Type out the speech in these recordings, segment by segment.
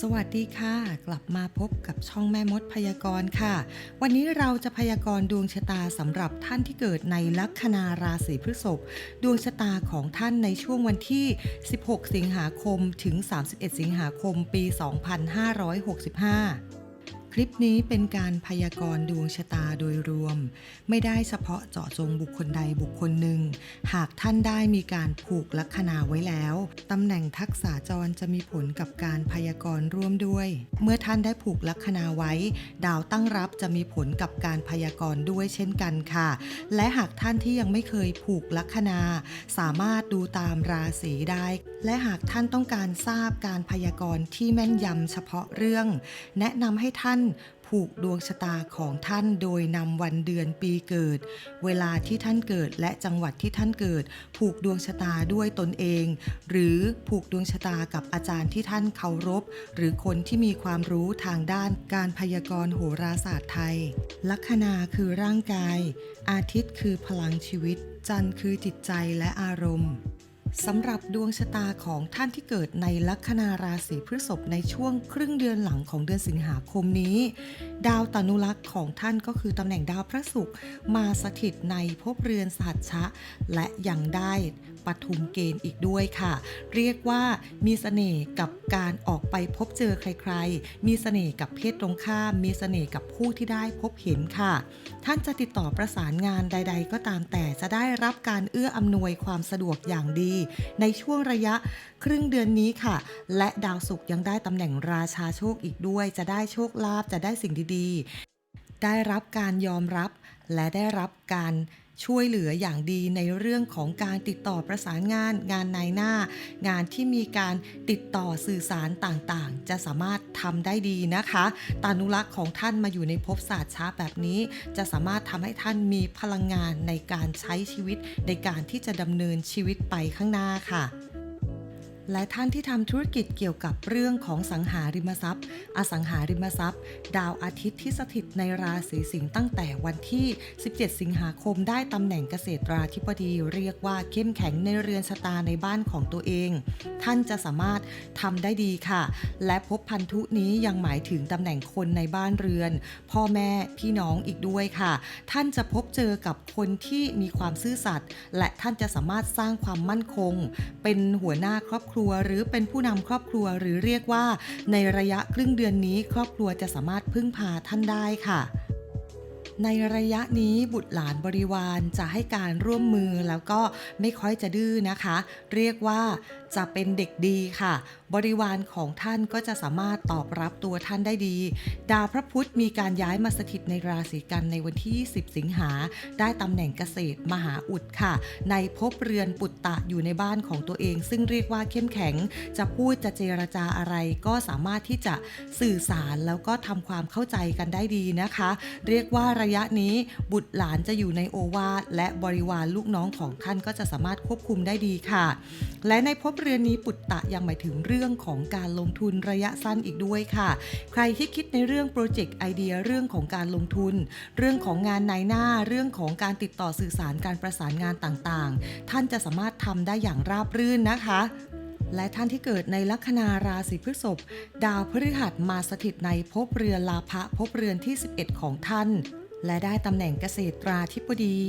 สวัสดีค่ะ กลับมาพบกับช่องแม่มดพยากรณ์ค่ะ วันนี้เราจะพยากรณ์ดวงชะตาสำหรับท่านที่เกิดในลัคนาราศีพฤษภดวงชะตาของท่านในช่วงวันที่ 16 สิงหาคมถึง 31 สิงหาคมปี 2565 คลิปนี้เป็นการพยากรณ์ดวงชะตาโดยรวม ไม่ได้เฉพาะเจาะจงบุคคลใดบุคคลหนึ่ง หากท่านได้มีการผูกลัคนาไว้แล้วตำแหน่งทักษะจรจะมีผลกับการพยากรณ์ร่วมด้วย เมื่อท่านได้ผูกลัคนาไว้ ดาวตั้งรับจะมีผลกับการพยากรณ์ด้วยเช่นกันค่ะ และหากท่านที่ยังไม่เคยผูกลัคนา สามารถดูตามราศีได้ และหากท่านต้องการทราบการพยากรณ์ที่แม่นยำเฉพาะเรื่อง แนะนำให้ท่านผูกดวงชะตาของท่านโดยนำวันเดือนปีเกิด เวลาที่ท่านเกิดและจังหวัดที่ท่านเกิด ผูกดวงชะตาด้วยตนเอง หรือผูกดวงชะตากับอาจารย์ที่ท่านเคารพ หรือคนที่มีความรู้ทางด้านการพยากรณ์โหราศาสตร์ไทย ลัคนาคือร่างกาย อาทิตย์คือพลังชีวิต จันทร์คือจิตใจและอารมณ์ สำหรับดวงชะตาของท่านที่เกิดในลัคนาราศีพฤษภในช่วงครึ่งเดือนหลังของเดือนสิงหาคมนี้ ดาวตานุลักษ์ของท่านก็คือตำแหน่งดาวพระศุกร์มาสถิตในภพเรือนสัตชะ และยังได้ ปทุมเกณฑ์อีกด้วยค่ะ เรียกว่ามีเสน่ห์กับการออกไปพบเจอใครๆ มีเสน่ห์กับเพศตรงข้าม มีเสน่ห์กับผู้ที่ได้พบเห็นค่ะ ท่านจะติดต่อประสานงานใด ๆ ก็ตามแต่จะได้รับการเอื้ออำนวยความสะดวกอย่างดี ในช่วงระยะครึ่งเดือนนี้ค่ะ และดาวศุกร์ยังได้ตำแหน่งราชาโชคอีกด้วย จะได้โชคลาภจะได้สิ่งดีๆ ได้รับการยอมรับและได้รับการ ช่วยเหลืออย่างดีในเรื่องของการติดต่อประสานงาน งานในหน้า งานที่มีการติดต่อสื่อสารต่างๆ จะสามารถทำได้ดีนะคะ ตานุรักษ์ของท่านมาอยู่ในภพศาสตร์ช้าแบบนี้ จะสามารถทำให้ท่านมีพลังงานในการใช้ชีวิตในการที่จะดำเนินชีวิตไปข้างหน้าค่ะ และท่านที่ทำธุรกิจเกี่ยวกับเรื่องของสังหาริมทรัพย์ อสังหาริมทรัพย์ ดาวอาทิตย์ที่สถิตในราศีสิงห์ตั้งแต่วันที่ 17 สิงหาคมได้ตำแหน่งเกษตราธิบดี เรียกว่าเข้มแข็งในเรือนชะตาในบ้านของตัวเอง ท่านจะสามารถทำได้ดีค่ะ และพบพันธุนี้ยังหมายถึงตำแหน่งคนในบ้านเรือน พ่อแม่พี่น้องอีกด้วยค่ะ ท่านจะพบเจอกับคนที่มีความซื่อสัตย์และท่านจะสามารถสร้างความมั่นคง เป็นหัวหน้าครอบครัวหรือเป็นผู้นำครอบครัวหรือเรียกว่า ในระยะครึ่งเดือนนี้ครอบครัวจะสามารถพึ่งพาท่านได้ค่ะในระยะนี้บุตรหลานบริวารจะให้การร่วมมือแล้วก็ไม่ค่อยจะดื้อนะคะ เรียกว่า จะเป็นเด็กดีค่ะ บริวารของท่านก็จะสามารถตอบรับตัวท่านได้ดี ดาวพระพุธมีการย้ายมาสถิตในราศีกันในวันที่20สิงหา ได้ตำแหน่งเกษตรมหาอุดค่ะ ในภพเรือนปุตตะอยู่ในบ้านของตัวเอง ซึ่งเรียกว่าเข้มแข็ง จะพูดจะเจรจาอะไรก็สามารถที่จะสื่อสารแล้วก็ทำความเข้าใจกันได้ดีนะคะ เรียกว่าระยะนี้บุตรหลานจะอยู่ในโอวาทและบริวารลูกน้องของท่านก็จะสามารถควบคุมได้ดีค่ะ และในภพเรือนนี้ปุตตะยังหมายถึงเรื่องของการลงทุนระยะสั้นอีกด้วยค่ะ ใครที่คิดในเรื่องโปรเจกต์ไอเดียเรื่องของการลงทุน เรื่องของงานในหน้าเรื่องของการติดต่อสื่อสารการประสานงานต่างๆ ท่านจะสามารถทำได้อย่างราบรื่นนะคะและท่านที่เกิดในลัคนาราศีพฤษภดาวพฤหัสมาสถิตในภพเรือนลาภะภพเรือนที่ 11 ของท่าน และได้ตำแหน่งเกษตราธิบดี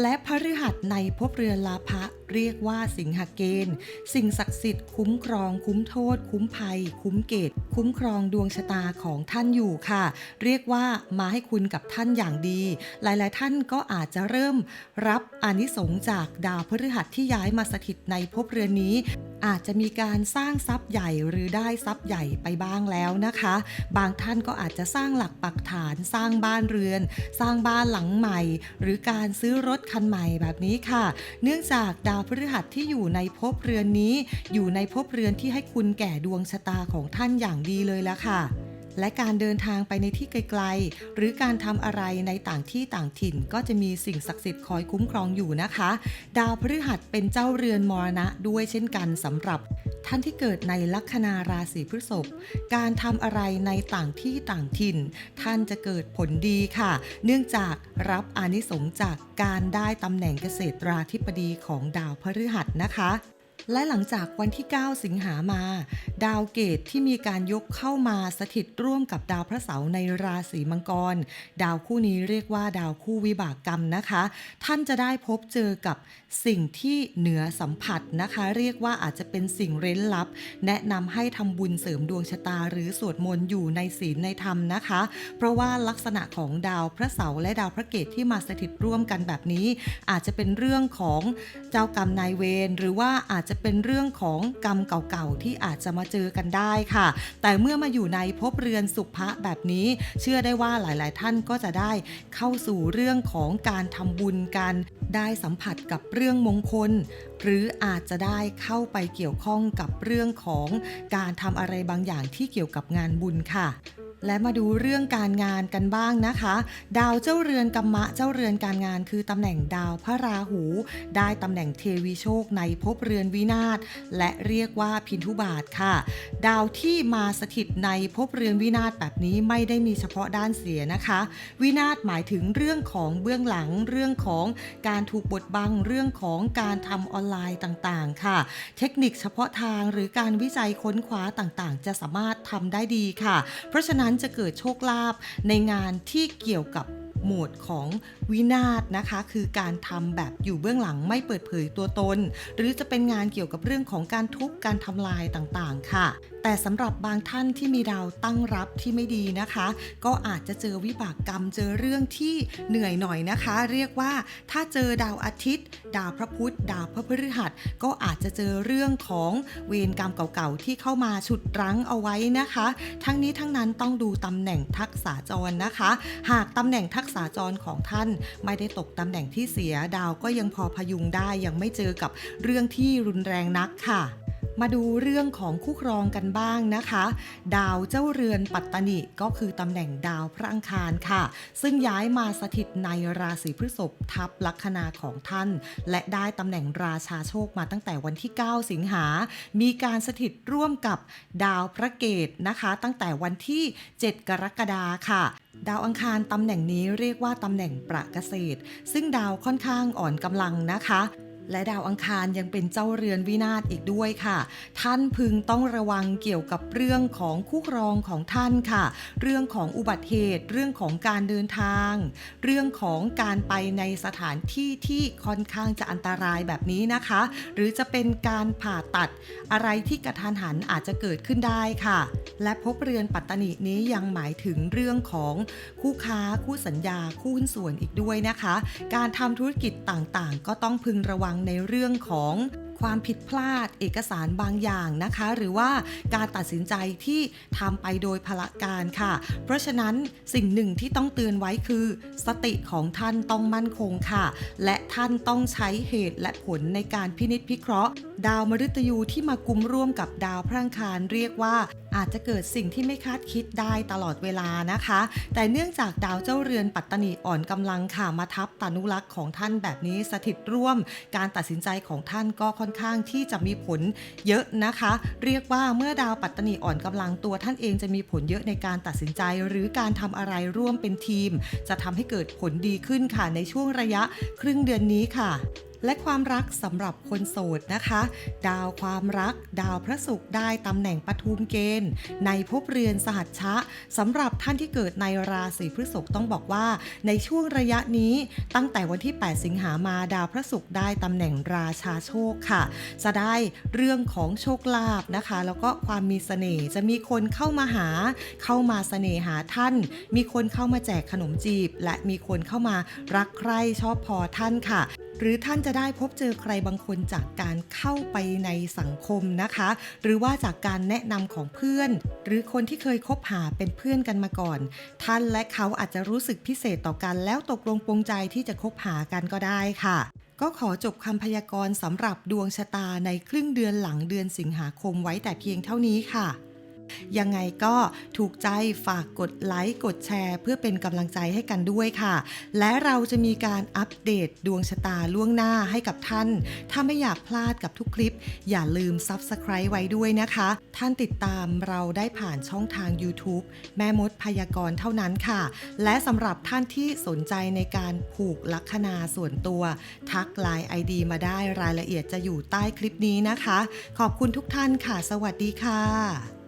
และพฤหัสในภพเรือนลาภะเรียกว่าสิงหเกณฑ์สิ่งศักดิ์สิทธิ์คุ้มครอง คุ้มโทษ คุ้มภัย คุ้มเกต คุ้มครองดวงชะตาของท่านอยู่ค่ะ เรียกว่ามาให้คุณกับท่านอย่างดี หลายๆ ท่านก็อาจจะเริ่มรับอนิสงส์จากดาวพฤหัสที่ย้ายมาสถิตในภพเรือนนี้ อาจจะมีการสร้างทรัพย์ใหญ่หรือได้ทรัพย์ใหญ่ไปบ้างแล้วนะคะ บางท่านก็อาจจะสร้างหลักปักฐานสร้างบ้านเรือน สร้างบ้านหลังใหม่ หรือการซื้อรถคันใหม่แบบนี้ค่ะ เนื่องจากดาวพฤหัสที่อยู่ในภพเรือนนี้ อยู่ในภพเรือนที่ให้คุณแก่ดวงชะตาของท่านอย่างดีเลยละค่ะ และการเดินทางไปในที่ไกลๆ หรือการทำอะไรในต่างที่ต่างถิ่นก็จะมีสิ่งศักดิ์สิทธิ์คอยคุ้มครองอยู่นะคะ ดาวพฤหัสเป็นเจ้าเรือนมรณะด้วยเช่นกันสำหรับท่านที่เกิดในลัคนาราศีพฤษภ การทำอะไรในต่างที่ต่างถิ่น ท่านจะเกิดผลดีค่ะ เนื่องจากรับอานิสงส์จากการได้ตำแหน่งเกษตราธิบดีของดาวพฤหัสนะคะ และหลังจากวันที่ 9 สิงหามา ดาวเกตที่มีการยกเข้ามาสถิตร่วมกับดาวพระเสาร์ในราศีมังกร ดาวคู่นี้เรียกว่าดาวคู่วิบากกรรมนะคะ ท่านจะได้พบเจอกับสิ่งที่เหนือสัมผัสนะคะ เรียกว่าอาจจะเป็นสิ่งเร้นลับ แนะนำให้ทำบุญเสริมดวงชะตา หรือสวดมนต์อยู่ในศีลในธรรมนะคะ เพราะว่าลักษณะของดาวพระเสาร์และดาวพระเกตที่มาสถิตร่วมกันแบบนี้ อาจจะเป็นเรื่องของเจ้ากรรมนายเวรหรือว่าอาจจะจะเป็นเรื่องของกรรมเก่าๆที่อาจจะมาเจอกันได้ค่ะ แต่เมื่อมาอยู่ในภพเรือนสุภะแบบนี้ เชื่อได้ว่าหลายๆ ท่านก็จะได้เข้าสู่เรื่องของการทำบุญกันได้สัมผัสกับเรื่องมงคล หรืออาจจะได้เข้าไปเกี่ยวข้องกับเรื่องของการทำอะไรบางอย่างที่เกี่ยวกับงานบุญค่ะ และมาดูเรื่องการงานกันบ้างนะคะ ดาวเจ้าเรือนกัมมะเจ้าเรือนการงานคือตำแหน่งดาวพระราหู ได้ตำแหน่งเทวีโชคในภพเรือนวินาศและเรียกว่าพินทุบาทค่ะ ดาวที่มาสถิตในภพเรือนวินาศแบบนี้ไม่ได้มีเฉพาะด้านเสียนะคะ วินาศหมายถึงเรื่องของเบื้องหลังเรื่องของการถูกบดบังเรื่องของการทำออนไลน์ต่างๆ ค่ะ เทคนิคเฉพาะทางหรือการวิจัยค้นคว้าต่างๆ จะสามารถทำได้ดีค่ะ เพราะฉะนั้นจะเกิดโชคลาภในงานที่เกี่ยวกับหมวดของวินาศนะคะ คือการทำแบบอยู่เบื้องหลังไม่เปิดเผยตัวตน หรือจะเป็นงานเกี่ยวกับเรื่องของการทุบการทำลายต่างๆ ค่ะ แต่สำหรับบางท่านที่มีดาวตั้งรับที่ไม่ดีนะคะ ก็อาจจะเจอวิบากกรรมเจอเรื่องที่เหนื่อยหน่อยนะคะ เรียกว่าถ้าเจอดาวอาทิตย์ ดาวพระพุธดาวพระพฤหัส ก็อาจจะเจอเรื่องของเวรกรรมเก่าๆที่เข้ามาฉุดรั้งเอาไว้นะคะ ทั้งนี้ทั้งนั้นต้องดูตำแหน่งทักษาจรนะคะ หากตำแหน่งทักษาจรของท่าน ไม่ได้ตกตำแหน่งที่เสียดาวก็ยังพอพยุงได้ยังไม่เจอกับเรื่องที่รุนแรงนักค่ะ มาดูเรื่องของคู่ครองกันบ้างนะคะ ดาวเจ้าเรือนปัตตนิก็คือตำแหน่งดาวพระอังคารค่ะ ซึ่งย้ายมาสถิตในราศีพฤษภทับลัคนาของท่าน และได้ตำแหน่งราชาโชคมาตั้งแต่วันที่ 9 สิงหา มีการสถิตร่วมกับดาวพระเกตนะคะ ตั้งแต่วันที่ 7 กรกฎาค่ะ ดาวอังคารตำแหน่งนี้เรียกว่าตำแหน่งประเกษตร ซึ่งดาวค่อนข้างอ่อนกำลังนะคะ และดาวอังคารยังเป็นเจ้าเรือนวินาศอีกด้วยค่ะ ท่านพึงต้องระวังเกี่ยวกับเรื่องของคู่ครองของท่านค่ะ เรื่องของอุบัติเหตุ เรื่องของการเดินทาง เรื่องของการไปในสถานที่ที่ค่อนข้างจะอันตรายแบบนี้นะคะ หรือจะเป็นการผ่าตัดอะไรที่กระทันหันอาจจะเกิดขึ้นได้ค่ะ และพบเรือนปัตตนินี้ยังหมายถึงเรื่องของคู่ค้าคู่สัญญาคู่หุ้นส่วนอีกด้วยนะคะ การทำธุรกิจต่างๆ ก็ต้องพึงระวังในเรื่องของความผิดพลาดเอกสารบางอย่างนะคะ หรือว่าการตัดสินใจที่ทำไปโดยพละการค่ะ เพราะฉะนั้นสิ่งหนึ่งที่ต้องเตือนไว้คือ สติของท่านต้องมั่นคงค่ะ และท่านต้องใช้เหตุและผลในการพินิจพิเคราะห์ ดาวมฤตยูที่มากุมร่วมกับดาวพระอังคารเรียกว่าอาจจะเกิดสิ่งที่ไม่คาดคิดได้ตลอดเวลานะคะ แต่เนื่องจากดาวเจ้าเรือนปัตตนีอ่อนกำลังค่ะมาทับตานุรักษ์ของท่านแบบนี้สถิตร่วม การตัดสินใจของท่านก็ค่อนข้างที่จะมีผลเยอะนะคะ เรียกว่าเมื่อดาวปัตตนีอ่อนกำลังตัวท่านเองจะมีผลเยอะในการตัดสินใจ หรือการทำอะไรร่วมเป็นทีม จะทำให้เกิดผลดีขึ้นค่ะในช่วงระยะครึ่งเดือนนี้ค่ะ และความรักสำหรับคนโสดนะคะ ดาวความรัก ดาวพระศุกร์ได้ตำแหน่งปทุมเกณฑ์ ในภพเรือนสหัชชะสำหรับท่านที่เกิดในราศีพฤษภต้องบอกว่า ในช่วงระยะนี้ตั้งแต่วันที่ 8 สิงหามาดาวพระศุกร์ได้ตำแหน่งราชาโชคค่ะ จะได้เรื่องของโชคลาภนะคะ แล้วก็ความมีเสน่ห์จะมีคนเข้ามาหา เข้ามาเสน่หาท่าน มีคนเข้ามาแจกขนมจีบ และมีคนเข้ามารักใคร่ชอบพอท่านค่ะ หรือท่านจะได้พบเจอใครบางคนจากการเข้าไปในสังคมนะคะ หรือว่าจากการแนะนำของเพื่อน หรือคนที่เคยคบหาเป็นเพื่อนกันมาก่อน ท่านและเขาอาจจะรู้สึกพิเศษต่อกัน แล้วตกลงปรงใจที่จะคบหากันก็ได้ค่ะก็ขอจบคำพยากรณ์สำหรับดวงชะตาในครึ่งเดือนหลังเดือนสิงหาคมไว้แต่เพียงเท่านี้ค่ะ ยังไงก็ถูกใจฝากกดไลค์กดแชร์ เพื่อเป็นกำลังใจให้กันด้วยค่ะ และเราจะมีการอัปเดตดวงชะตาล่วงหน้าให้กับท่าน ถ้าไม่อยากพลาดกับทุกคลิป อย่าลืม Subscribe ไว้ด้วยนะคะ ท่านติดตามเราได้ผ่านช่องทาง YouTube แม่มดพยากรณ์เท่านั้นค่ะ และสำหรับท่านที่สนใจในการผูกลัคนาส่วนตัว ทักไลน์ ID มาได้รายละเอียดจะอยู่ใต้คลิปนี้นะคะ ขอบคุณทุกท่านค่ะ สวัสดีค่ะ